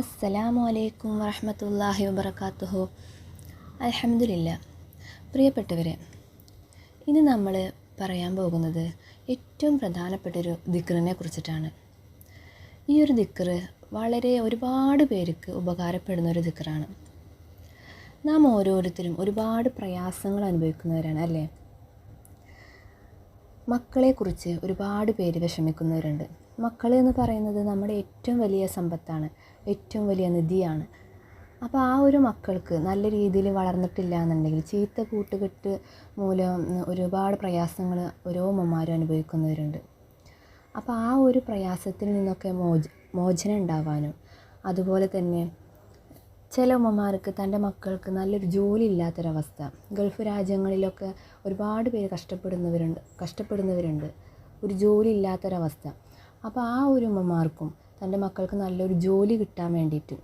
അസ്സലാമു അലൈക്കും വറഹമത്തല്ലാഹി വബർക്കാത്തുഹു അലഹമില്ല പ്രിയപ്പെട്ടവരെ ഇന്ന് നമ്മൾ പറയാൻ പോകുന്നത് ഏറ്റവും പ്രധാനപ്പെട്ടൊരു ദിക്റിനെ കുറിച്ചിട്ടാണ്. ഈ ഒരു ദിക്റ് വളരെ ഒരുപാട് പേർക്ക് ഉപകാരപ്പെടുന്ന ഒരു ദിക്റാണ്. നാം ഓരോരുത്തരും ഒരുപാട് പ്രയാസങ്ങൾ അനുഭവിക്കുന്നവരാണ് അല്ലേ? മക്കളെക്കുറിച്ച് ഒരുപാട് പേര് വിഷമിക്കുന്നവരുണ്ട്. മക്കൾ എന്ന് പറയുന്നത് നമ്മുടെ ഏറ്റവും വലിയ സമ്പത്താണ് ഏറ്റവും വലിയ നിധിയാണ്. അപ്പോൾ ആ ഒരു മക്കൾക്ക് നല്ല രീതിയിൽ വളർന്നിട്ടില്ല എന്നുണ്ടെങ്കിൽ ചീത്ത കൂട്ടുകെട്ട് മൂലം ഒരുപാട് പ്രയാസങ്ങൾ ഓരോ അമ്മമാരും അനുഭവിക്കുന്നവരുണ്ട്. അപ്പോൾ ആ ഒരു പ്രയാസത്തിൽ നിന്നൊക്കെ മോച മോചനം ഉണ്ടാവാനും അതുപോലെ തന്നെ ചില ഉമ്മമാർക്ക് തന്റെ മക്കൾക്ക് നല്ലൊരു ജോലി ഇല്ലാത്തൊരവസ്ഥ ഗൾഫ് രാജ്യങ്ങളിലൊക്കെ ഒരുപാട് പേര് കഷ്ടപ്പെടുന്നവരുണ്ട് കഷ്ടപ്പെടുന്നവരുണ്ട്. ഒരു ജോലി ഇല്ലാത്തൊരവസ്ഥ അപ്പോൾ ആ ഒരു ഉമ്മമാർക്കും തന്റെ മക്കൾക്ക് നല്ലൊരു ജോലി കിട്ടാൻ വേണ്ടിയിട്ട്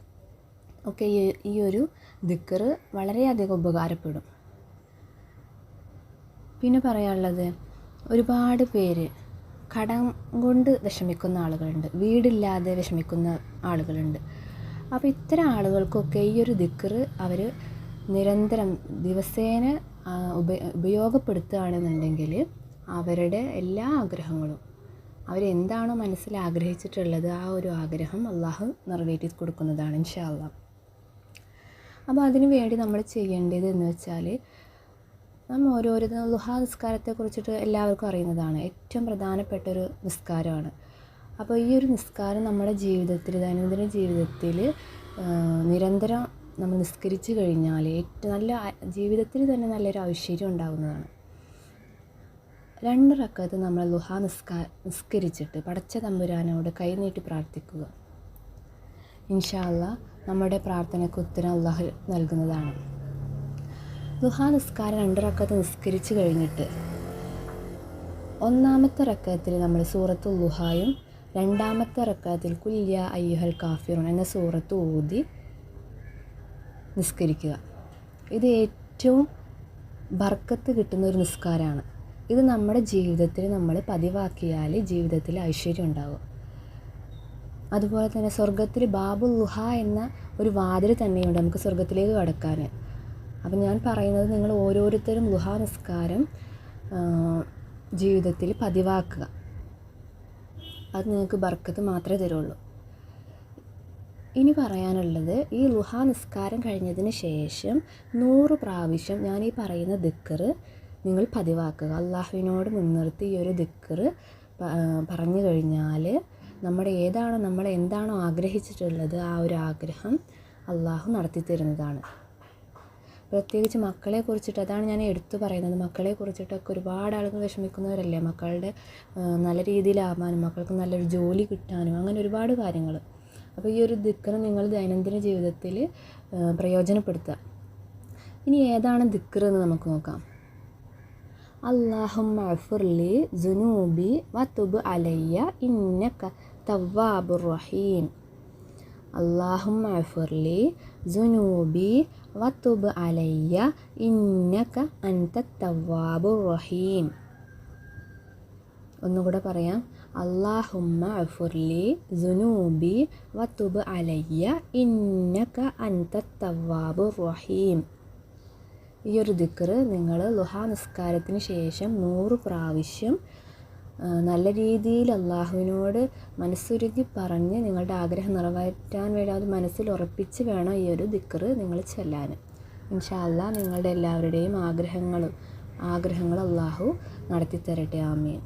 ഒക്കെ ഈ ഒരു ദിക്കറ് വളരെയധികം ഉപകാരപ്പെടും. പിന്നെ പറയാനുള്ളത് ഒരുപാട് പേര് കടം കൊണ്ട് വിഷമിക്കുന്ന ആളുകളുണ്ട് വീടില്ലാതെ വിഷമിക്കുന്ന ആളുകളുണ്ട്. അപ്പോൾ ഇത്തരം ആളുകൾക്കൊക്കെ ഈ ഒരു ദിക്കറ് അവർ നിരന്തരം ദിവസേന ഉപ ഉപയോഗപ്പെടുത്തുകയാണെന്നുണ്ടെങ്കിൽ അവരുടെ എല്ലാ ആഗ്രഹങ്ങളും അവരെന്താണോ മനസ്സിൽ ആഗ്രഹിച്ചിട്ടുള്ളത് ആ ഒരു ആഗ്രഹം അള്ളാഹു നിറവേറ്റി കൊടുക്കുന്നതാണ് ഇൻഷാല്ല അപ്പോൾ അതിനു വേണ്ടി നമ്മൾ ചെയ്യേണ്ടത് എന്ന് വെച്ചാൽ നമ്മൾ ഓരോരുത്തരും ലുഹാ നിസ്കാരത്തെ കുറിച്ചിട്ട് എല്ലാവർക്കും അറിയുന്നതാണ്. ഏറ്റവും പ്രധാനപ്പെട്ട ഒരു നിസ്കാരമാണ്. അപ്പോൾ ഈ ഒരു നിസ്കാരം നമ്മുടെ ജീവിതത്തിൽ ദൈനംദിന ജീവിതത്തിൽ നിരന്തരം നമ്മൾ നിസ്കരിച്ചു കഴിഞ്ഞാൽ ഏറ്റവും നല്ല ജീവിതത്തിൽ തന്നെ നല്ലൊരു ഐശ്വര്യം ഉണ്ടാകുന്നതാണ്. രണ്ട് റക്കത്ത് നമ്മൾ ലുഹ നിസ്കാ നിസ്കരിച്ചിട്ട് പടച്ച തമ്പുരാനോട് കൈനീട്ടി പ്രാർത്ഥിക്കുക. ഇൻഷാല്ല നമ്മുടെ പ്രാർത്ഥനയ്ക്ക് ഉത്തരം അള്ളാഹു നൽകുന്നതാണ്. ലുഹ നിസ്കാരം രണ്ട് റക്കത്ത് നിസ്കരിച്ച് കഴിഞ്ഞിട്ട് ഒന്നാമത്തെ റക്കത്തിൽ നമ്മൾ സൂറത്ത് ലുഹായും രണ്ടാമത്തെ റക്കത്തിൽ കുല്യ അയ്യുഹൽ കാഫിറുൻ എന്ന സൂറത്ത് ഊതി നിസ്കരിക്കുക. ഇത് ഏറ്റവും ബർക്കത്ത് കിട്ടുന്ന ഒരു നിസ്കാരമാണ്. ഇത് നമ്മുടെ ജീവിതത്തിൽ നമ്മൾ പതിവാക്കിയാൽ ജീവിതത്തിൽ ഐശ്വര്യം ഉണ്ടാകും അതുപോലെ തന്നെ സ്വർഗത്തിൽ ബാബു ലുഹ എന്ന ഒരു വാതിൽ തന്നെയുണ്ട് നമുക്ക് സ്വർഗത്തിലേക്ക് കടക്കാൻ. അപ്പം ഞാൻ പറയുന്നത് നിങ്ങൾ ഓരോരുത്തരും ലുഹ നിസ്കാരം ജീവിതത്തിൽ പതിവാക്കുക. അത് നിങ്ങൾക്ക് ബർക്കത്ത് മാത്രമേ തരുള്ളൂ. ഇനി പറയാനുള്ളത് ഈ ലുഹ നിസ്കാരം കഴിഞ്ഞതിന് ശേഷം നൂറ് പ്രാവശ്യം ഞാൻ ഈ പറയുന്ന ദിക്കറ് നിങ്ങൾ പതിവാക്കുക. അള്ളാഹുവിനോട് മുൻനിർത്തി ഈ ഒരു ദിക്കർ പറഞ്ഞു കഴിഞ്ഞാൽ നമ്മുടെ ഏതാണോ നമ്മൾ എന്താണോ ആഗ്രഹിച്ചിട്ടുള്ളത് ആ ഒരു ആഗ്രഹം അള്ളാഹു നടത്തി തരുന്നതാണ്. പ്രത്യേകിച്ച് മക്കളെ കുറിച്ചിട്ട് അതാണ് ഞാൻ എടുത്തു പറയുന്നത്. മക്കളെ കുറിച്ചിട്ടൊക്കെ ഒരുപാട് ആളുകൾ വിഷമിക്കുന്നവരല്ലേ? മക്കളുടെ നല്ല രീതിയിലാവാനും മക്കൾക്ക് നല്ലൊരു ജോലി കിട്ടാനും അങ്ങനെ ഒരുപാട് കാര്യങ്ങൾ അപ്പോൾ ഈ ഒരു ദിക്കറ് നിങ്ങൾ ദൈനംദിന ജീവിതത്തിൽ പ്രയോജനപ്പെടുത്തുക. ഇനി ഏതാണ് ദിക്കറ് എന്ന് നമുക്ക് നോക്കാം. അള്ളാഹുമ്മ അഫുർലി ജുനൂബി വത്തുബ് അലയ്യ ഇന്നക തവ്വാബുർ റഹീം അള്ളാഹുമ്മ അഫുർലി ജുനൂബി വത്തുബ് അലയ്യ ഇന്നക അൻത തവ്വാബുർ റഹീം ഒന്നുകൂടെ പറയാം അള്ളാഹുമ്മ അഫുർലി ജുനൂബി വത്തുബ് അലയ്യ ഇന്നക അൻത തവ്വാബുർ റഹീം ഈ ഒരു ദിക്കറ് നിങ്ങൾ ലുഹാ നിസ്കാരത്തിന് ശേഷം നൂറ് പ്രാവശ്യം നല്ല രീതിയിൽ അള്ളാഹുവിനോട് മനസ്സുരുതി പറഞ്ഞ് നിങ്ങളുടെ ആഗ്രഹം നിറവേറ്റാൻ വേണ്ടി അത് മനസ്സിൽ ഉറപ്പിച്ച് വേണം ഈ ഒരു ദിക്കറ് നിങ്ങൾ ചെല്ലാൻ ഇൻഷാല്ല നിങ്ങളുടെ എല്ലാവരുടെയും ആഗ്രഹങ്ങളും ആഗ്രഹങ്ങൾ അള്ളാഹു നടത്തി തരട്ടെ ആമീൻ.